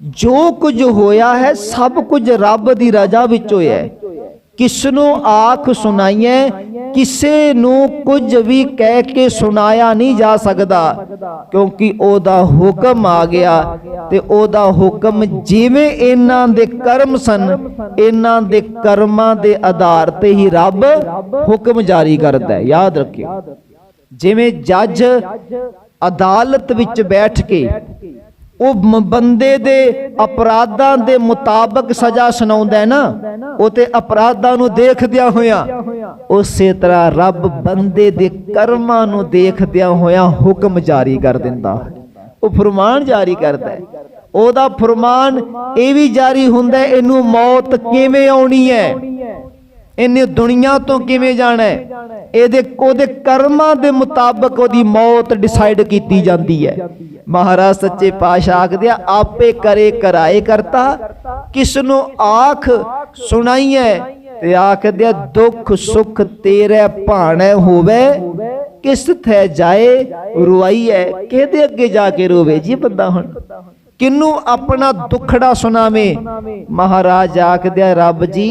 ਜੋ ਕੁਝ ਹੋਇਆ ਹੈ, ਸਭ ਕੁਝ ਰੱਬ ਦੀ ਰਜ਼ਾ ਵਿੱਚ ਹੋਇਆ ਹੈ। ਕਿਸ ਨੂੰ ਆਖ ਸੁਣਾਈਏ ਕਿਸੇ ਨੂੰ ਕੁਝ ਵੀ ਕਹਿ ਕੇ ਸੁਣਾਇਆ ਨਹੀਂ ਜਾ ਸਕਦਾ, ਕਿਉਂਕਿ ਉਹਦਾ ਹੁਕਮ ਆ ਗਿਆ ਤੇ ਉਹਦਾ ਹੁਕਮ ਜਿਵੇਂ ਇਹਨਾਂ ਦੇ ਕਰਮ ਸਨ, ਇਹਨਾਂ ਦੇ ਕਰਮਾਂ ਦੇ ਆਧਾਰ ਤੇ ਹੀ ਰੱਬ ਹੁਕਮ ਜਾਰੀ ਕਰਦਾ ਹੈ। ਯਾਦ ਰੱਖਿਓ, ਜਿਵੇਂ ਜੱਜ ਅਦਾਲਤ ਵਿੱਚ ਬੈਠ ਕੇ ਉਹ ਬੰਦੇ ਦੇ ਅਪਰਾਧਾਂ ਦੇ ਮੁਤਾਬਕ ਸਜ਼ਾ ਸੁਣਾਉਂਦਾ ਹੈ ਨਾ, ਉਹ ਤੇ ਅਪਰਾਧਾਂ ਨੂੰ ਦੇਖਦਿਆਂ ਹੋਇਆ, ਉਸੇ ਤਰ੍ਹਾਂ ਰੱਬ ਬੰਦੇ ਦੇ ਕਰਮਾਂ ਨੂੰ ਦੇਖਦਿਆਂ ਹੋਇਆ ਹੁਕਮ ਜਾਰੀ ਕਰ ਦਿੰਦਾ ਹੈ। ਉਹ ਫਰਮਾਨ ਜਾਰੀ ਕਰਦਾ ਹੈ ਉਹਦਾ ਫਰਮਾਨ ਇਹ ਵੀ ਜਾਰੀ ਹੁੰਦਾ ਇਹਨੂੰ ਮੌਤ ਕਿਵੇਂ ਆਉਣੀ ਹੈ ਇਹਨੇ ਦੁਨੀਆ ਤੋਂ ਕਿਵੇਂ ਜਾਣਾ ਹੈ? ਇਹਦੇ ਉਹਦੇ ਕਰਮਾਂ ਦੇ ਮੁਤਾਬਕ ਉਹਦੀ ਮੌਤ ਡਿਸਾਈਡ ਕੀਤੀ ਜਾਂਦੀ ਹੈ। ਮਹਾਰਾਜ ਸੱਚੇ ਪਾਤਸ਼ਾਹ ਆਖਦੇ ਆ, ਆਪੇ ਕਰੇ ਕਰਾਏ ਕਰਤਾ ਕਿਸ ਨੂੰ ਆਖ ਸੁਣਾਈਐ ਤੇ ਆਖਦੇ ਆ, ਦੁੱਖ ਸੁਖ ਤੇਰੇ ਭਾਣੇ ਹੋਵੇ, ਕਿਸ ਥੈ ਜਾਏ ਰੁਆਈਐ ਕਿਹਦੇ ਅੱਗੇ ਜਾ ਕੇ ਰੋਵੇ ਜੀ ਬੰਦਾ ਹੁਣ? ਕਿਨੂੰ ਆਪਣਾ ਦੁੱਖੜਾ ਸੁਣਾਵੇ? ਮਹਾਰਾਜ ਆਖਦੇ ਆ, ਰੱਬ ਜੀ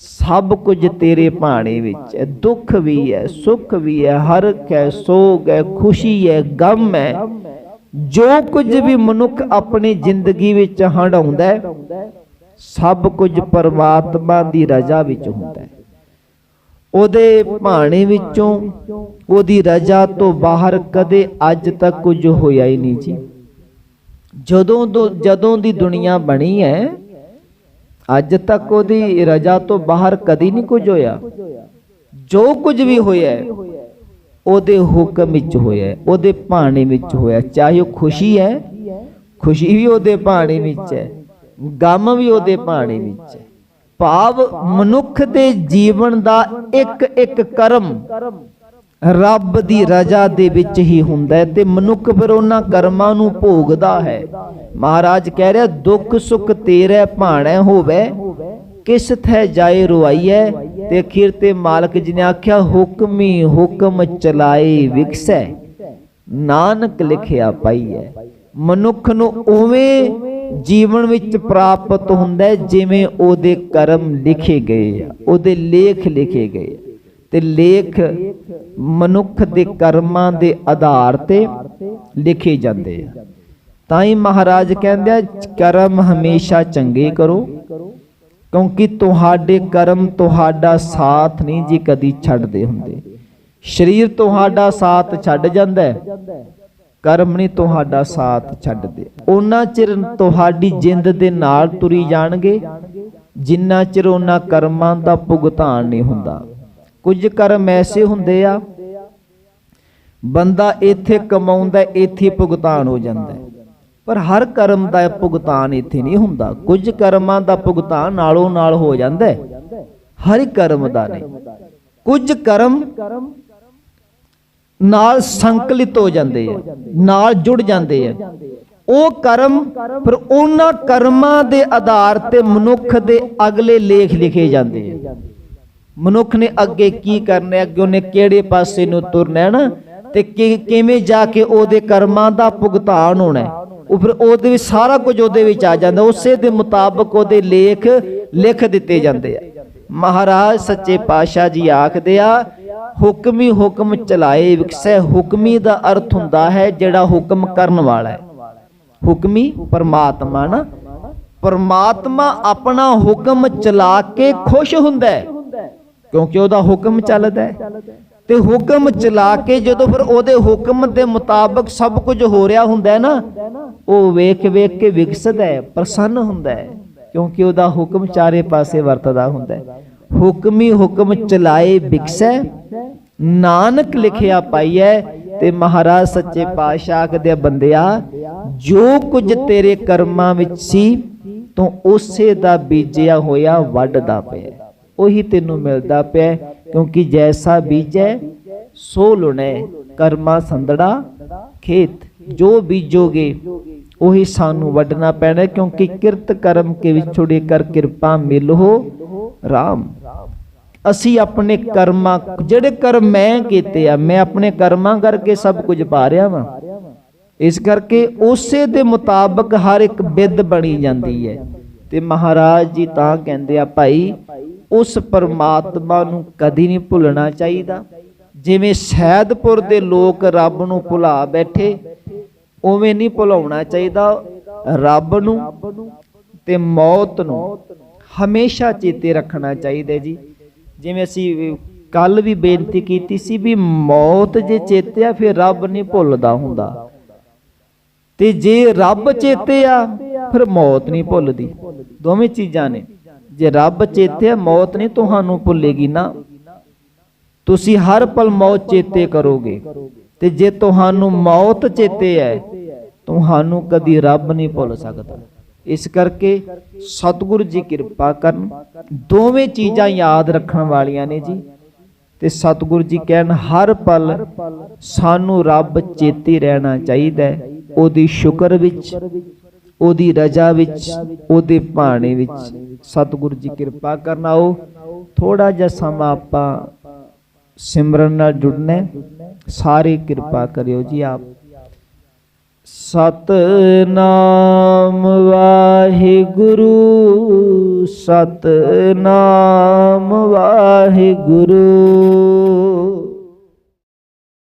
ਸਭ ਕੁਝ ਤੇਰੇ ਭਾਣੇ ਵਿੱਚ ਹੈ। ਦੁੱਖ ਵੀ ਹੈ, ਸੁੱਖ ਵੀ ਹੈ ਹਰਕ ਹੈ ਸੋਗ ਹੈ, ਖੁਸ਼ੀ ਹੈ, ਗਮ ਹੈ। ਜੋ ਕੁਝ ਵੀ ਮਨੁੱਖ ਆਪਣੀ ਜ਼ਿੰਦਗੀ ਵਿੱਚ ਹੰਡਾਉਂਦਾ ਹੈ, ਸਭ ਕੁਝ ਪਰਮਾਤਮਾ ਦੀ ਰਜ਼ਾ ਵਿੱਚ ਹੁੰਦਾ ਹੈ। ਉਹਦੇ ਭਾਣੇ ਵਿੱਚੋਂ ਉਹਦੀ ਰਜ਼ਾ ਤੋਂ ਬਾਹਰ ਕਦੇ ਅੱਜ ਤੱਕ ਕੁਝ ਹੋਇਆ ਹੀ ਨਹੀਂ ਜੀ। ਜਦੋਂ ਤੋਂ ਜਦੋਂ ਦੀ ਦੁਨੀਆ ਬਣੀ ਹੈ ਅੱਜ ਤੱਕ ਉਹਦੀ ਰਜ਼ਾ ਤੋਂ ਬਾਹਰ ਕਦੀ ਨਹੀਂ ਕੁਝ ਹੋਇਆ। ਜੋ ਕੁਝ ਵੀ ਹੋਇਆ, ਉਹਦੇ ਹੁਕਮ ਵਿੱਚ ਹੋਇਆ, ਉਹਦੇ ਭਾਣੇ ਵਿੱਚ ਹੋਇਆ। ਚਾਹੇ ਉਹ ਖੁਸ਼ੀ ਹੈ, ਖੁਸ਼ੀ ਵੀ ਉਹਦੇ ਭਾਣੇ ਵਿੱਚ ਹੈ, ਗਮ ਵੀ ਉਹਦੇ ਭਾਣੇ ਵਿੱਚ ਹੈ। ਭਾਵ ਮਨੁੱਖ ਦੇ ਜੀਵਨ ਦਾ ਇੱਕ ਇੱਕ ਕਰਮ ਰੱਬ ਦੀ ਰਜ਼ਾ ਦੇ ਵਿੱਚ ਹੀ ਹੁੰਦਾ ਹੈ ਤੇ ਮਨੁੱਖ ਫਿਰ ਉਹਨਾਂ ਕਰਮਾਂ ਨੂੰ ਭੋਗਦਾ ਹੈ ਮਹਾਰਾਜ ਕਹਿ ਰਿਹਾ, ਦੁੱਖ, ਸੁੱਖ ਤੇਰੇ ਭਾਣੇ ਹੋਵੇ, ਕਿਸ ਥੈ ਜਾਏ ਰੁਆਈਐ, ਤੇ ਅਖੀਰ ਤੇ ਮਾਲਕ ਜੀ ਨੇ ਆਖਿਆ, ਹੁਕਮੀ ਹੁਕਮ ਚਲਾਏ ਵਿਕਸੈ ਨਾਨਕ ਲਿਖਿਆ ਪਾਈਐ, ਮਨੁੱਖ ਨੂੰ ਉਵੇਂ ਜੀਵਨ ਵਿੱਚ ਪ੍ਰਾਪਤ ਹੁੰਦਾ ਜਿਵੇਂ ਉਹਦੇ ਕਰਮ ਲਿਖੇ ਗਏ ਆ, ਉਹਦੇ ਲੇਖ ਲਿਖੇ ਗਏ ਆ। ਤੇ ਲੇਖ ਮਨੁੱਖ ਦੇ ਕਰਮਾਂ ਦੇ ਆਧਾਰ ਤੇ ਲਿਖੇ ਜਾਂਦੇ ਆ। ਤਾਂ ਹੀ ਮਹਾਰਾਜ ਕਹਿੰਦੇ ਆ, ਕਰਮ ਹਮੇਸ਼ਾ ਚੰਗੇ ਕਰੋ, ਕਿਉਂਕਿ ਤੁਹਾਡੇ ਕਰਮ ਤੁਹਾਡਾ ਸਾਥ ਨਹੀਂ ਜੀ ਕਦੀ ਛੱਡਦੇ ਹੁੰਦੇ। ਸਰੀਰ ਤੁਹਾਡਾ ਸਾਥ ਛੱਡ ਜਾਂਦਾ ਹੈ, ਕਰਮ ਨਹੀਂ ਤੁਹਾਡਾ ਸਾਥ ਛੱਡਦੇ। ਉਹਨਾਂ ਚਿਰ ਤੁਹਾਡੀ ਜਿੰਦ ਦੇ ਨਾਲ ਤੁਰੀ ਜਾਣਗੇ, ਜਿੰਨਾ ਚਿਰ ਉਹਨਾਂ ਕਰਮਾਂ ਦਾ ਭੁਗਤਾਨ ਨਹੀਂ ਹੁੰਦਾ। ਕੁਝ ਕਰਮ ਐਸੇ ਹੁੰਦੇ ਆ। ਬੰਦਾ ਇੱਥੇ ਕਮਾਉਂਦਾ, ਇੱਥੇ ਭੁਗਤਾਨ ਹੋ ਜਾਂਦਾ। ਪਰ ਹਰ ਕਰਮ ਦਾ ਭੁਗਤਾਨ ਇੱਥੇ ਨਹੀਂ ਹੁੰਦਾ। ਕੁਝ ਕਰਮਾਂ ਦਾ ਭੁਗਤਾਨ ਨਾਲੋਂ ਨਾਲ ਹੋ ਜਾਂਦਾ ਹਰ ਕਰਮ ਦਾ ਨਹੀਂ। ਕੁਝ ਕਰਮ ਨਾਲ ਸੰਕਲਿਤ ਹੋ ਜਾਂਦੇ ਆ, ਨਾਲ ਜੁੜ ਜਾਂਦੇ ਆ। ਉਹ ਕਰਮ ਫਿਰ ਉਹਨਾਂ ਕਰਮਾਂ ਦੇ ਆਧਾਰ ਤੇ ਮਨੁੱਖ ਦੇ ਅਗਲੇ ਲੇਖ ਲਿਖੇ ਜਾਂਦੇ ਆ। ਮਨੁੱਖ ਨੇ ਅੱਗੇ ਕੀ ਕਰਨਾ ਹੈ? ਅੱਗੇ ਉਹਨੇ ਕਿਹੜੇ ਪਾਸੇ ਨੂੰ ਤੁਰਨਾ ਹੈ ਨਾ? ਤੇ ਕਿਵੇਂ ਜਾ ਕੇ ਉਹਦੇ ਕਰਮਾਂ ਦਾ ਭੁਗਤਾਨ ਹੋਣਾ ਹੈ? ਉਹ ਫਿਰ ਉਹਦੇ ਵਿੱਚ ਸਾਰਾ ਕੁਝ ਉਹਦੇ ਵਿੱਚ ਆ ਜਾਂਦਾ। ਉਸੇ ਦੇ ਮੁਤਾਬਕ ਉਹਦੇ ਲੇਖ ਲਿਖ ਦਿੱਤੇ ਜਾਂਦੇ ਆ। ਮਹਾਰਾਜ ਸੱਚੇ ਪਾਤਸ਼ਾਹ ਜੀ ਆਖਦੇ ਆ, ਹੁਕਮੀ ਹੁਕਮ ਚਲਾਏ ਵਿਕਸੈ। ਹੁਕਮੀ ਦਾ ਅਰਥ ਹੁੰਦਾ ਹੈ ਜਿਹੜਾ ਹੁਕਮ ਕਰਨ ਵਾਲਾ ਹੈ। ਹੁਕਮੀ ਪਰਮਾਤਮਾ ਨਾ? ਪਰਮਾਤਮਾ ਆਪਣਾ ਹੁਕਮ ਚਲਾ ਕੇ ਖੁਸ਼ ਹੁੰਦਾ ਹੈ। ਕਿਉਂਕਿ ਉਹਦਾ ਹੁਕਮ ਚੱਲਦਾ ਹੈ। ਤੇ ਹੁਕਮ ਚਲਾ ਕੇ ਜਦੋਂ ਫਿਰ ਉਹਦੇ ਹੁਕਮ ਦੇ ਮੁਤਾਬਕ ਸਭ ਕੁਝ ਹੋ ਰਿਹਾ ਹੁੰਦਾ ਹੈ ਨਾ, ਉਹ ਵੇਖ ਵੇਖ ਕੇ ਵਿਕਸਦਾ ਹੈ, ਪ੍ਰਸੰਨ ਹੁੰਦਾ ਹੈ, ਕਿਉਂਕਿ ਉਹਦਾ ਹੁਕਮ ਚਾਰੇ ਪਾਸੇ ਵਰਤਦਾ ਹੁੰਦਾ ਹੈ। ਹੁਕਮੀ ਹੁਕਮ ਚਲਾਏ ਵਿਕਸੈ, ਨਾਨਕ ਲਿਖਿਆ ਪਾਈਐ ਤੇ ਮਹਾਰਾਜ ਸੱਚੇ ਪਾਤਸ਼ਾਹ ਦੇ ਬੰਦਿਆ, ਜੋ ਕੁਝ ਤੇਰੇ ਕਰਮਾਂ ਵਿੱਚ ਸੀ, ਤੂੰ ਉਸੇ ਦਾ ਬੀਜਿਆ ਹੋਇਆ ਵੱਢਦਾ ਪਿਆ। ਉਹੀ ਤੈਨੂੰ ਮਿਲਦਾ ਪਿਆ ਕਿਉਂਕਿ ਜੈਸਾ ਬੀਜੈ ਸੋ ਲੁਣੈ। ਕਰਮਾ ਸੰਦੜਾ ਖੇਤ। ਜੋ ਬੀਜੋਗੇ ਉਹੀ ਸਾਨੂੰ ਵੱਢਣਾ ਪੈਣਾ ਹੈ, ਕਿਉਂਕਿ ਕਿਰਤ ਕਰਮ ਕੇ ਵਿਛੋੜੇ ਕਰ ਕਿਰਪਾ ਮਿਲੋ RAM ਅਸੀਂ ਆਪਣੇ ਕਰਮਾਂ ਜਿਹੜੇ ਕਰਮ ਮੈਂ ਕੀਤੇ ਆ ਮੈਂ ਆਪਣੇ ਕਰਮਾਂ ਕਰਕੇ ਸਭ ਕੁਝ ਪਾ ਰਿਹਾ ਵਾਂ। ਇਸ ਕਰਕੇ ਉਸੇ ਦੇ ਮੁਤਾਬਕ ਹਰ ਇੱਕ ਬਿੱਦ ਬਣੀ ਜਾਂਦੀ ਹੈ। ਤੇ ਮਹਾਰਾਜ ਜੀ ਤਾਂ ਕਹਿੰਦੇ ਆ ਭਾਈ ਉਸ ਪਰਮਾਤਮਾ ਨੂੰ ਕਦੀ ਨਹੀਂ ਭੁੱਲਣਾ ਚਾਹੀਦਾ। ਜਿਵੇਂ ਸੈਦਪੁਰ ਦੇ ਲੋਕ ਰੱਬ ਨੂੰ ਭੁਲਾ ਬੈਠੇ, ਉਵੇਂ ਨਹੀਂ ਭੁਲਾਉਣਾ ਚਾਹੀਦਾ ਰੱਬ ਨੂੰ ਤੇ ਮੌਤ ਨੂੰ। ਹਮੇਸ਼ਾ ਚੇਤੇ ਰੱਖਣਾ ਚਾਹੀਦਾ ਜੀ। ਜਿਵੇਂ ਅਸੀਂ ਕੱਲ ਵੀ ਬੇਨਤੀ ਕੀਤੀ ਸੀ ਵੀ ਮੌਤ ਜੇ ਚੇਤੇ ਆ, ਫਿਰ ਰੱਬ ਨਹੀਂ ਭੁੱਲਦਾ ਹੁੰਦਾ। ਤੇ ਜੇ ਰੱਬ ਚੇਤੇ ਆ, ਫਿਰ ਮੌਤ ਨਹੀਂ ਭੁੱਲਦੀ। ਦੋਵੇਂ ਚੀਜ਼ਾਂ ਨੇ। ਜੇ ਰੱਬ ਚੇਤੇ ਮੌਤ ਨਹੀਂ ਤੁਹਾਨੂੰ ਭੁੱਲੇਗੀ ਨਾ। ਤੁਸੀਂ ਹਰ ਪਲ ਮੌਤ ਚੇਤੇ ਕਰੋਗੇ। ਤੇ ਜੇ ਤੁਹਾਨੂੰ ਮੌਤ ਚੇਤੇ ਹੈ, ਤੁਹਾਨੂੰ ਕਦੀ ਰੱਬ ਨਹੀਂ ਭੁੱਲ ਸਕਦਾ। ਇਸ ਕਰਕੇ ਸਤਿਗੁਰੂ ਜੀ ਕਿਰਪਾ ਕਰਨ, ਦੋਵੇਂ ਚੀਜ਼ਾਂ ਯਾਦ ਰੱਖਣ ਵਾਲੀਆਂ ਨੇ ਜੀ। ਤੇ ਸਤਿਗੁਰੂ ਜੀ ਕਹਿਣ, ਹਰ ਪਲ ਸਾਨੂੰ ਰੱਬ ਚੇਤੇ ਰਹਿਣਾ ਚਾਹੀਦਾ ਹੈ, ਉਹਦੀ ਸ਼ੁਕਰ ਵਿੱਚ। ਉਹਦੀ ਰਜਾ ਵਿੱਚ, ਉਹਦੇ ਭਾਣੇ ਵਿੱਚ। ਸਤਿਗੁਰੂ ਜੀ ਕਿਰਪਾ ਕਰਨ ਆਓ। ਥੋੜਾ ਜਿਹਾ ਸਮਾਂ ਆਪਾਂ ਸਿਮਰਨ ਨਾਲ ਜੁੜਨਾ ਸਾਰੇ ਕਿਰਪਾ ਕਰਿਓ ਜੀ ਆਪ। ਸਤਨਾਮ ਵਾਹਿਗੁਰੂ ਸਤਨਾਮ ਵਾਹਿਗੁਰੂ।